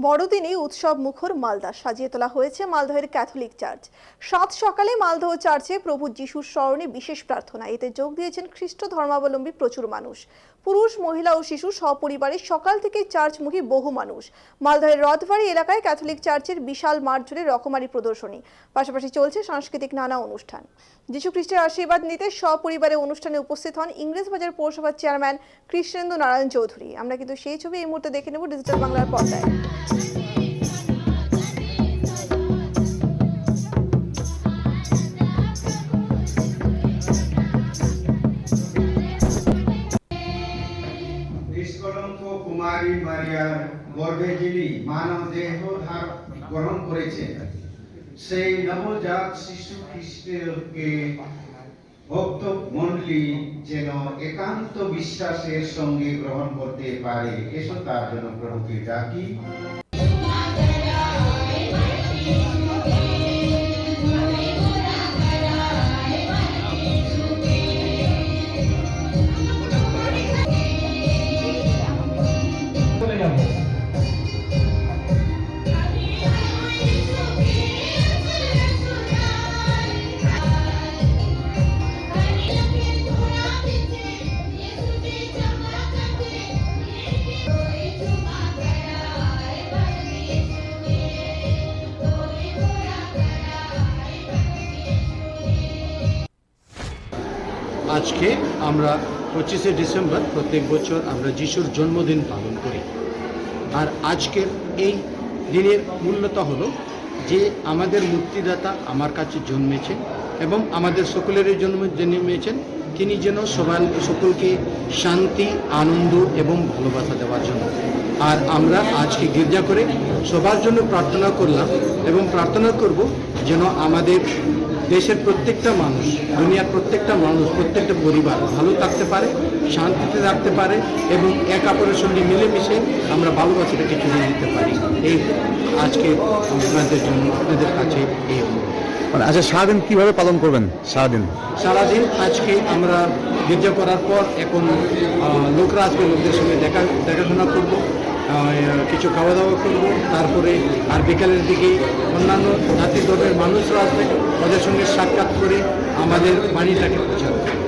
বড়দিনে উৎসব মুখর মালদা। সাজিয়ে তোলা হয়েছে মালদহের ক্যাথলিক চার্চ। সাত সকালে মালদহ চার্চে প্রভু যিশুর স্মরণে বিশেষ প্রার্থনা। এতে যোগ দিয়েছেন খ্রিস্ট ধর্মাবলম্বী প্রচুর মানুষ। পুরুষ, মহিলা ও শিশু সপরিবারে সকাল থেকে চার্চমুখী বহু মানুষ। মালদহের রথবাড়ি এলাকায় ক্যাথলিক চার্চের বিশাল মাঠ জুড়ে রকমারি প্রদর্শনী। পাশাপাশি চলছে সাংস্কৃতিক নানা অনুষ্ঠান। যীশু খ্রিস্টের আশীর্বাদ নিতে সপরিবারে অনুষ্ঠানে উপস্থিত হন ইংরেজবাজার পৌরসভার চেয়ারম্যান কৃষ্ণেন্দু নারায়ণ চৌধুরী। আমরা কিন্তু সেই ছবি এই মুহূর্তে দেখে নেব ডিজিটাল বাংলার পর্দায়। কুমারী মারিয়ার গর্ভে মানব দেহ ধার গ্রহণ করেছেন সেই নবজাত শিশু খ্রিস্টকে ভক্ত মন্ডলী যেন একান্ত বিশ্বাসের সঙ্গে গ্রহণ করতে পারে এসো তার জন্য প্রভুকে ডাকি আজকে আমরা পঁচিশে ডিসেম্বর প্রত্যেক বছর আমরা যিশুর জন্মদিন পালন করি। আর আজকের এই দিনের মূল্যতা হলো যে আমাদের মুক্তিদাতা আমার কাছে জন্মেছেন এবং আমাদের সকলেরই জন্ম জন্মেছেন, তিনি যেন সবাই সকলকে শান্তি, আনন্দ এবং ভালোবাসা দেওয়ার জন্য। আর আমরা আজকে গির্জা করে সবার জন্য প্রার্থনা করলাম এবং প্রার্থনা করব যেন আমাদের দেশের প্রত্যেকটা মানুষ দুনিয়ার প্রত্যেকটা মানুষ প্রত্যেকটা পরিবার ভালো থাকতে পারে শান্তিতে থাকতে পারে এবং এক অপরের সঙ্গে মিলেমিশে আমরা ভালোবাসাটাকে চলে দিতে পারি। এই আজকে আপনাদের জন্য আপনাদের কাছে এই। মানে আচ্ছা সারাদিন কীভাবে পালন করবেন? সারাদিন? সারাদিন আজকে আমরা গির্জা করার পর এখন লোকরা আসবে লোকদের সঙ্গে দেখা দেখাশোনা করব। কিছু খাওয়া দাওয়া করব। তারপরে আর বিকালের দিকে অন্যান্য জাতি ধর্মের মানুষরা আসবে। তাদের সঙ্গে সাক্ষাৎ করে আমাদের বাড়িটাকে করব।